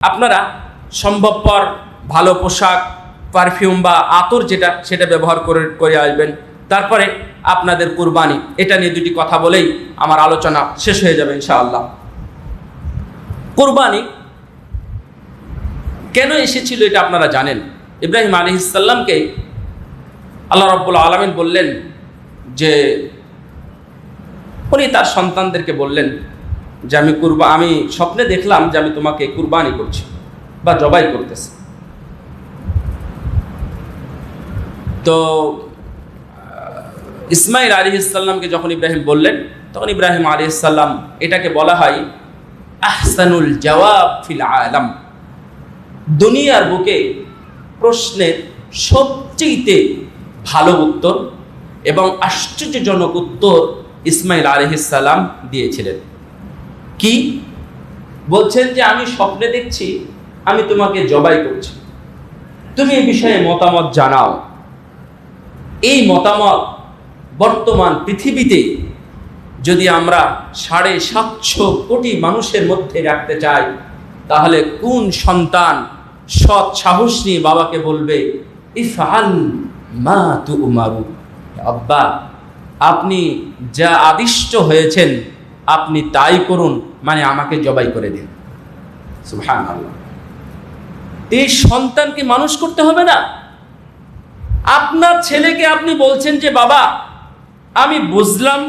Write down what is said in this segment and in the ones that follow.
আপনারা সম্ভবপর ভালো পোশাক পারফিউম বা আতর যেটা, সেটা ব্যবহার করে করে আসবেন। তারপরে আপনাদের কুরবানি। এটা নিয়ে দুটি কথা বলেই আমার আলোচনা শেষ হয়ে যাবে ইনশাআল্লাহ। কুরবানি কেন এসেছিল এটা আপনারা জানেন? ইব্রাহিম আলী ইসাল্লামকে আল্লাহ রব্বুল আলমিন বললেন যে, উনি তার সন্তানদেরকে বললেন যে আমি কুরবা আমি স্বপ্নে দেখলাম যে আমি তোমাকে কুরবানি করছি বা জবাই করতেছি। তো ইসমাইল আলী ইসাল্লামকে যখন ইব্রাহিম বললেন, তখন ইব্রাহিম আলী ইসাল্লাম এটাকে বলা হয়, আহসানুল জবাব ফিল আলম। দুনিয়ার বুকে প্রশ্নের সবচেয়েতে ভালো উত্তর এবং আশ্চর্যজনক উত্তর ইসমাইল আলহিসাল্লাম দিয়েছিলেন। কি? বলছেন যে আমি স্বপ্নে দেখছি, আমি তোমাকে জবাই করছি। তুমি এই বিষয়ে মতামত জানাও। এই মতামত বর্তমান পৃথিবীতে যদি আমরা সাড়ে সাতশো কোটি মানুষের মধ্যে রাখতে চাই, তাহলে কোন সন্তান সৎ সাহস নিয়ে বাবাকে বলবে, ইফআল মা তু উমারু আব্বা, আপনি যা আদিষ্ট হয়েছেন, আপনি তাই করুন। মানে আমাকে জবাই করে দিন। সুবহান আল্লাহ এই সন্তানকে মানুষ করতে হবে না। আপনার ছেলেকে আপনি বলছেন যে, বাবা, আমি বুঝলাম,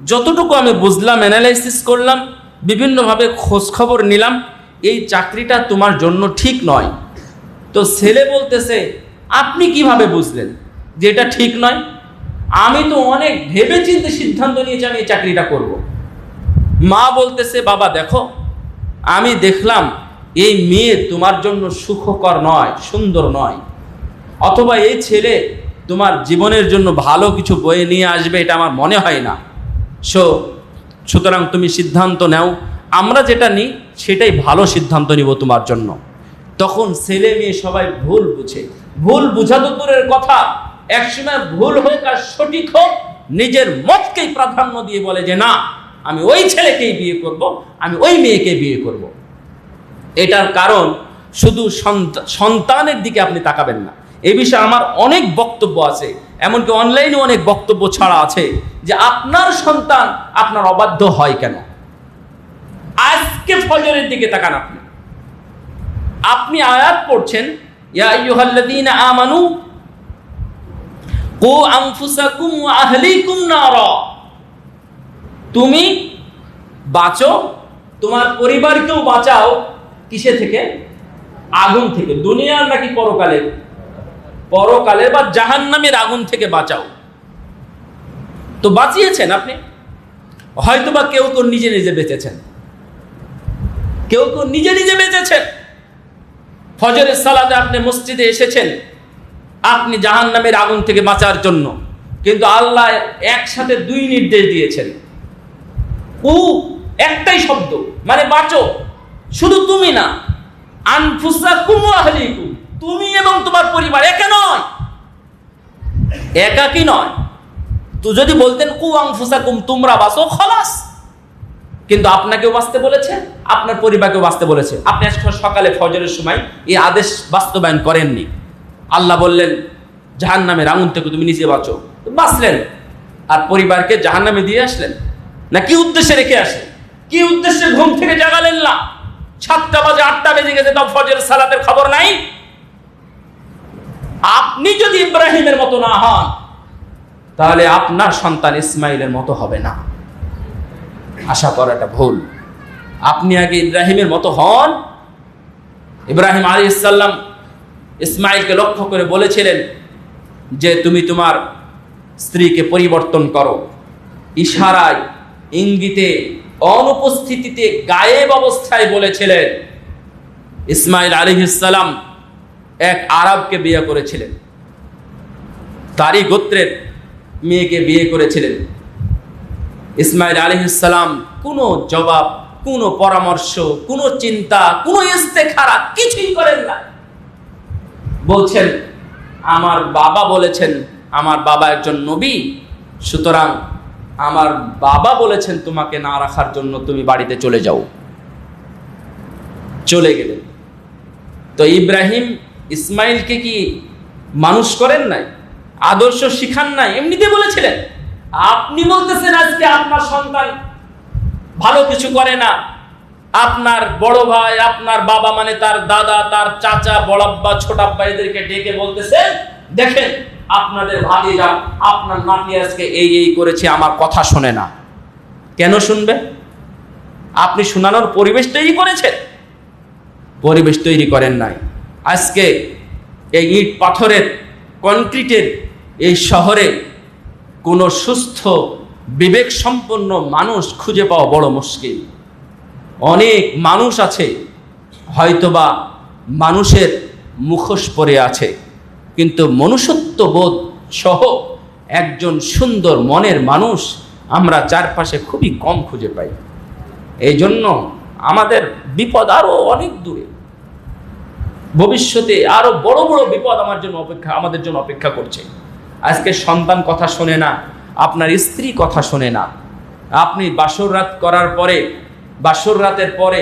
যতটুকু আমি বুঝলাম অ্যানালাইসিস করলাম, বিভিন্নভাবে খোঁজখবর নিলাম, এই চাকরিটা তোমার জন্য ঠিক নয়। তো ছেলে বলতেছে, আপনি কীভাবে বুঝলেন যে এটা ঠিক নয়? আমি তো অনেক ভেবে চিন্তে সিদ্ধান্ত নিয়েছি আমি এই চাকরিটা করব। মা বলতেছে, বাবা, দেখো, আমি দেখলাম এই মেয়ে তোমার জন্য সুখকর নয়, সুন্দর নয়। অথবা এই ছেলে তোমার জীবনের জন্য ভালো কিছু বয়ে নিয়ে আসবে, এটা আমার মনে হয় না। সো সুতরাং তুমি সিদ্ধান্ত নাও। আমরা যেটা নিই, সেটাই ভালো সিদ্ধান্ত নিব তোমার জন্য। তখন ছেলে মেয়ে সবাই ভুল বুঝে। ভুল বুঝা তো দূরের কথা। একসময় ভুল হোক আর সঠিক হোক, নিজের মতকেই প্রাধান্য দিয়ে বলে যে, না আমি ওই ছেলেকেই বিয়ে করব, আমি ওই মেয়েকে বিয়ে করব। এটার কারণ শুধু সন্তা- সন্তানের দিকে আপনি তাকাবেন না। এ বিষয়ে আমার অনেক বক্তব্য আছে, এমনকি অনলাইনে অনেক বক্তব্য ছাড়া আছে যে আপনার সন্তান আপনার অবাধ্য হয় কেন? আজকে ফজরের দিকে তাকান আপনি। আপনি আয়াত পড়ছেন, ইয়া আমানু কু আহলিকুম নারা। তুমি বাঁচো, তোমার পরিবারকেও বাঁচাও কিসে থেকে? আগুন থেকে। দুনিয়ার নাকি পরকালের? পরকালের বা জাহান্নামের আগুন থেকে বাঁচাও। তো বাঁচিয়েছেন আপনি? হয়তো বা কেউ কেউ নিজে নিজে বেঁচেছেন। কেউ কেউ নিজে নিজে বেঁচেছেন। ফজরের সালাতে আপনি মসজিদে এসেছেন আপনি জাহান্নামের আগুন থেকে বাঁচার জন্য। কিন্তু আল্লাহ একসাথে দুই নির্দেশ দিয়েছেন। উ একটাই শব্দ মানে বাঁচো। শুধু তুমি না আনফুসা কুমু তুমি এবং তোমার পরিবার একা নয়। একাকি নয়। তো যদি বলতেন, কু আনফুসা কুম তোমরা বাঁচো, খলাস। কিন্তু আপনাকেও বাঁচতে বলেছে, আপনার পরিবারকেও বাঁচতে বলেছে। আপনি আজকে সকালে ফজরের সময় এই আদেশ বাস্তবায়ন করেননি। আল্লাহ বললেন জাহান নামের থেকে তুমি নিজে বাঁচো। বাঁচলেন। আর পরিবারকে জাহান নামে দিয়ে আসলেন। না কি উদ্দেশ্যে রেখে আসে? কি উদ্দেশ্যে ঘুম থেকে জাগালেন না? সাতটা বাজে, আটটা বেজে গেছে তাও ফজরের সালাতের খবর নাই? আপনি যদি ইব্রাহিমের মতো না হন, তাহলে আপনার সন্তান ইসমাইলের মতো হবে না। আশা করাটা ভুল। আপনি আগে ইব্রাহিমের মতো হন। ইব্রাহিম আলী ইসাল্লাম ইসমাইলকে লক্ষ্য করে বলেছিলেন যে, তুমি তোমার স্ত্রীকে পরিবর্তন করো। ইশারায় ইঙ্গিতে, অনুপস্থিতিতে গায়েব অবস্থায় বলেছিলেন, ইসমাইল আলী এক আরবকে বিয়ে করেছিলেন। তারই গোত্রের মেয়েকে বিয়ে করেছিলেন। ইসমাইল আলহিসাল্লাম কোনো জবাব, কোনো পরামর্শ, কোনো চিন্তা, কোনো ইস্তেখারা কিছুই করেন না। বলছেন, আমার বাবা বলেছেন, আমার বাবা একজন নবী, সুতরাং আমার বাবা বলেছেন তোমাকে না রাখার জন্য তুমি বাড়িতে চলে যাও। চলে গেলেন। তো ইব্রাহিম ইসমাইলকে কি মানুষ করেন নাই? আদর্শ শিখান নাই? এমনিতে বলেছিলেন, আপনি বলতেছেন আজকে আপনার সন্তান ভালো কিছু করে না। আপনার বড় ভাই, আপনার বাবা মানে তার দাদা, তার চাচা বড়াব্বা ছোটাব্বা এদেরকে ডেকে বলতেছে দেখেন আপনাদের ভাতিজা আপনার নাতি আজকে এই এই করেছে, আমার কথা শোনে না। কেন শুনবে? আপনি শোনানোর পরিবেশ তৈরি করেছেন। পরিবেশ তৈরি করেন নাই। আজকে এই ইট পাথরের কনক্রিটের এই শহরে কোনো সুস্থ বিবেক সম্পন্ন মানুষ খুঁজে পাওয়া বড় মুশকিল। অনেক মানুষ আছে, হয়তোবা মানুষের মুখোশ পরে আছে। কিন্তু মনুষ্যত্ব বোধ সহ একজন সুন্দর মনের মানুষ আমরা চারপাশে খুবই কম খুঁজে পাই। এই জন্য আমাদের বিপদ আরও অনেক দূরে। ভবিষ্যতে আরও বড় বড় বিপদ আমার জন্য অপেক্ষা, আমাদের জন্য অপেক্ষা করছে। আজকে সন্তান কথা শোনে না, আপনার স্ত্রী কথা শোনে না। আপনি বাসর রাত করার পরে, বাসর রাতের পরে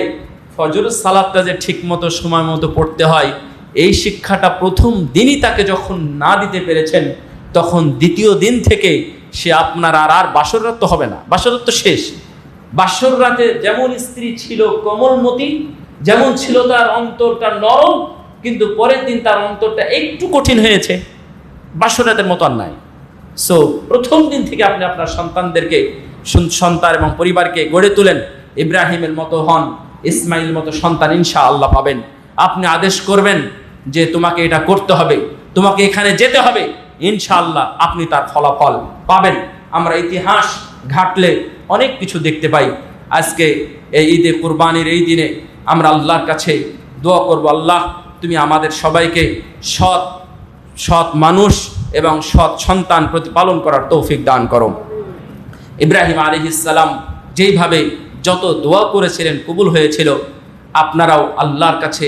ফজর সালাদটা যে ঠিক মতো সময় মতো পড়তে হয় এই শিক্ষাটা প্রথম দিনই তাকে যখন না দিতে পেরেছেন, তখন দ্বিতীয় দিন থেকে সে আপনার আর আর বাসর রাত তো হবে না। বাসর রাত তো শেষ। বাসর রাতে যেমন স্ত্রী ছিল কোমলমতি, যেমন ছিল তার অন্তরটা নরম, কিন্তু পরের দিন তার অন্তরটা একটু কঠিন হয়েছে। বাসরাতের মতো আর নাই। সো প্রথম দিন থেকে আপনি আপনার সন্তানদেরকে সন্তান এবং পরিবারকে গড়ে তোলেন। ইব্রাহিমের মতো হন ইসমাইল মতো সন্তান ইনশা আল্লাহ পাবেন। আপনি আদেশ করবেন যে তোমাকে এটা করতে হবে, তোমাকে এখানে যেতে হবে, ইনশাআল্লাহ আপনি তার ফলাফল পাবেন। আমরা ইতিহাস ঘাটলে অনেক কিছু দেখতে পাই। আজকে এই ঈদে কুরবানির এই দিনে আমরা আল্লাহর কাছে দোয়া করব, আল্লাহ তুমি আমাদের সবাইকে সৎ সৎ মানুষ এবং সৎ সন্তান প্রতিপালন করার তৌফিক দান করো। ইব্রাহিম আলিহিসাল্লাম যেইভাবে যত দোয়া করেছিলেন, কবুল হয়েছিল, আপনারাও আল্লাহর কাছে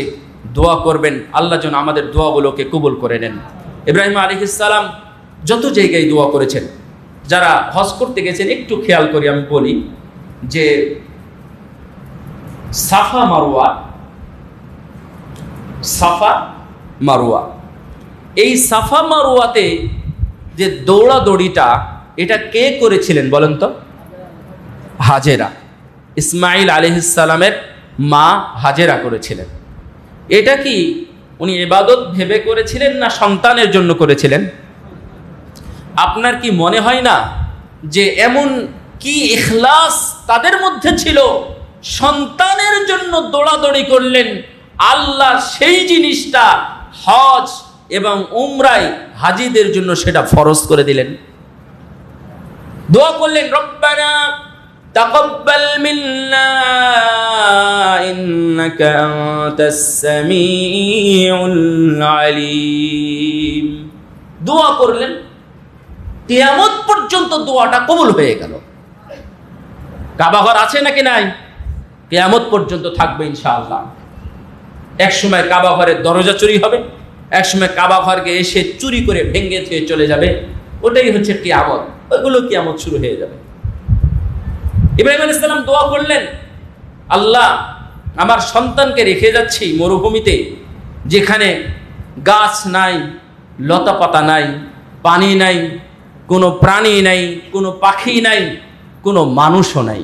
দোয়া করবেন, আল্লাহ যেন আমাদের দোয়াগুলোকে কবুল করে নেন। ইব্রাহিম আলিহিসাল্লাম যত জায়গায় দোয়া করেছেন, যারা হজ করতে গেছেন, একটু খেয়াল করি আমি বলি যে সাফা মারোয়া সাফা মারোয়া এই সাফা মারোয়াতে যে দৌড়াদৌড়িটা, এটা কে করেছিলেন বলেন তো? হাজেরা। ইসমাইল আলিহিসালামের মা হাজেরা করেছিলেন। এটা কি উনি এবাদত ভেবে করেছিলেন না সন্তানের জন্য করেছিলেন? আপনার কি মনে হয় না যে এমন কি ইখলাস তাদের মধ্যে ছিল? সন্তানের জন্য দৌড়াদৌড়ি করলেন আল্লাহ সেই জিনিসটা হজ এবং উমরায় হাজিদের জন্য সেটা ফরজ করে দিলেন। দোয়া করলেন, রব্বানা তাকাব্বাল মিন্না, ইন্নাকা আনতাস সামিউল আলিম। দোয়া করলেন, কিয়ামত পর্যন্ত দোয়াটা কবুল হয়ে গেল। কাবাঘর আছে নাকি নাই? কিয়ামত পর্যন্ত থাকবে ইনশাআল্লাহ। এক সময় কাবা ঘরের দরজা চুরি হবে, এক সময় কাবা ঘরকে এসে চুরি করে ভেঙে থেকে চলে যাবে। ওটাই হচ্ছে কিয়ামত। ওইগুলো কিয়ামত শুরু হয়ে যাবে। ইব্রাহিম আলাইহিস সালাম দোয়া করলেন, আল্লাহ, আমার সন্তানকে রেখে যাচ্ছি মরুভূমিতে, যেখানে গাছ নাই লতা পাতা নাই, পানি নাই, কোনো প্রাণী নাই, কোনো পাখি নাই, কোনো মানুষও নাই।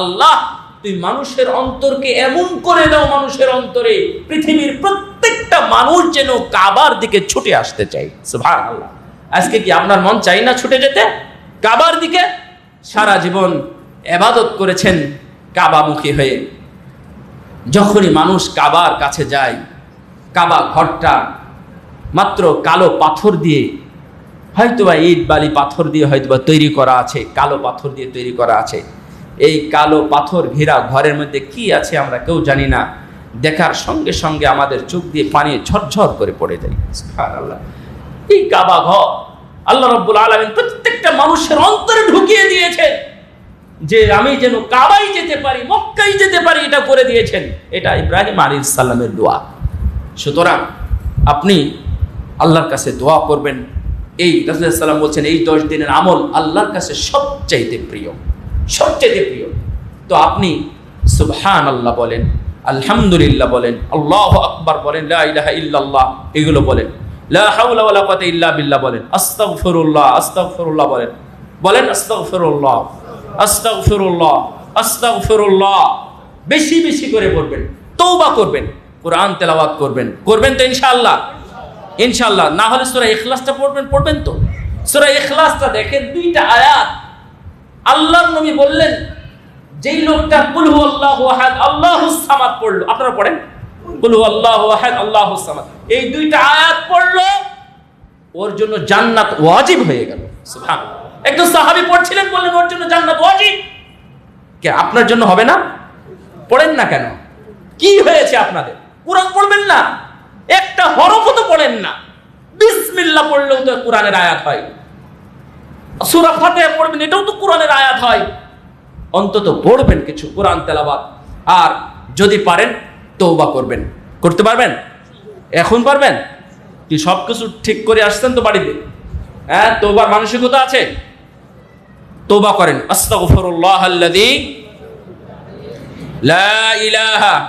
আল্লাহ, তুই মানুষের অন্তরকে এমন করে দাও, মানুষের অন্তরে, পৃথিবীর প্রত্যেকটা মানুষ যেন কাবার দিকে ছুটে আসতে চাই আজকে কি আপনার মন চাই না ছুটে যেতে? কাবার দিকে? সারা জীবন এবাদত করেছেন কাবামুখী হয়ে। যখনই মানুষ কাবার কাছে যায়, কাবা ঘরটা মাত্র কালো পাথর দিয়ে, হয়তোবা ইট, বালি, পাথর দিয়ে হয়তোবা তৈরি করা আছে, কালো পাথর দিয়ে তৈরি করা আছে। এই কালো পাথর ঘেরা ঘরের মধ্যে কি আছে আমরা কেউ জানি না। দেখার সঙ্গে সঙ্গে আমাদের চোখ দিয়ে পানি ঝরঝর করে পড়ে যায়। সুবহানাল্লাহ। এই কাবা ঘর আল্লাহ রব্বুল আলমিন প্রত্যেকটা মানুষের অন্তরে ঢুকিয়ে দিয়েছেন যে আমি যেন কাবাই যেতে পারি মক্কাই যেতে পারি, এটা করে দিয়েছেন। এটা ইব্রাহিম আলী সাল্লামের দোয়া। সুতরাং আপনি আল্লাহর কাছে দোয়া করবেন। এই রাসুলাম বলছেন, এই দশ দিনের আমল আল্লাহর কাছে সবচাইতে প্রিয় সবচাইতে প্রিয়। তো আপনি সুবহান আল্লাহ বলেন আলহামদুলিল্লাহ বলেন, আল্লাহ আকবার বলেন, লা ইলাহা ইল্লাল্লাহ, এগুলো বলেন। লা হাওলা ওয়ালা কুওয়াতা ইল্লা বিল্লাহ বলেন। আস্তাগফিরুল্লাহ আস্তাগফিরুল্লাহ বলেন। বলেন আস্তাগফিরুল্লাহ আস্তাগফিরুল্লাহ আস্তাগফিরুল্লাহ। বেশি বেশি করে পড়বেন তৌবা করবেন, কোরআন তেলাওয়াত করবেন। করবেন তো ইনশাআল্লাহ। ইনশাআল্লাহ, না হলে সূরা ইখলাসটা পড়বেন পড়বেন তো। সূরা ইখলাসটা দেখেন, দুইটা আয়াত আল্লাহর নবী বললেন যেই লোকটা কুল হু আল্লাহু আহাদ আল্লাহুস সামাদ পড়ল, আপনারা পড়েন? কুল হু আল্লাহু আহাদ আল্লাহুস সামাদ। এই দুইটা আয়াত পড়ল, ওর জন্য জান্নাত ওয়াজিব হয়ে গেল। সুবহানাল্লাহ। একজন সাহাবী পড়ছিলেন, বললেন, ওর জন্য জান্নাত ওয়াজিব? কে, আপনার জন্য হবে না? পড়েন না কেন? কি হয়েছে আপনাদের? কোরআন পড়বেন না? একটা হরফও তো পড়েন না। বিসমিল্লাহ পড়লেও তো কোরআনের আয়াত হয়। সূরা ফাতিহা পড়বেন, এটাও তো কোরআনের আয়াত হয়। অন্তত পড়বেন কিছু কোরআন তেলাবাদ আর যদি পারেন তৌবা করবেন। করতে পারবেন? এখন পারবেন? কি সব কিছু ঠিক করে আসছেন তো বাড়িতে? হ্যাঁ তৌবার মানসিকতা আছে? তৌবা করেন। আস্তাগফিরুল্লাহ আল্লাযী লা ইলাহা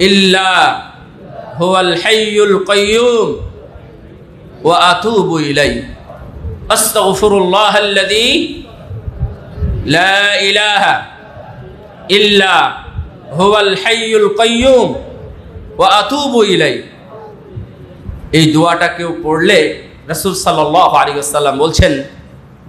ইল্লা ওয়া ইলাহা ইল্লা হুয়াল হাইয়ুল কাইয়্যুম ওয়া আতুবু ইলাইহি এই দোয়াটা কেউ পড়লে রাসূল সাল্লাল্লাহু আলাইহি বলছেন,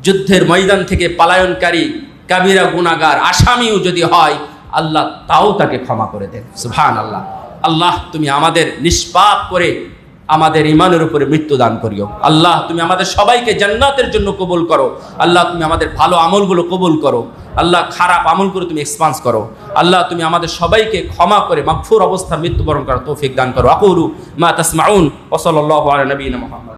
যুদ্ধের ময়দান থেকে পালায়নকারী কাবিরা গুনাহগার আসামিও যদি হয়, আল্লাহ তাও তাকে ক্ষমা করে দেন। সুবহান আল্লাহ আল্লাহ, তুমি আমাদের নিষ্পাপ করে আমাদের ইমানের উপরে মৃত্যু দান করিও। আল্লাহ, তুমি আমাদের সবাইকে জান্নাতের জন্য কবুল করো। আল্লাহ, তুমি আমাদের ভালো আমলগুলো কবুল করো। আল্লাহ, খারাপ আমলগুলো তুমি এক্সপান্স করো। আল্লাহ, তুমি আমাদের সবাইকে ক্ষমা করে মাগফুর অবস্থার মৃত্যুবরণ করো তৌফিক দান করো। আকুরু মা তাসমাউন। ওসল আল্লাহ নবীন মুহাম্মদ।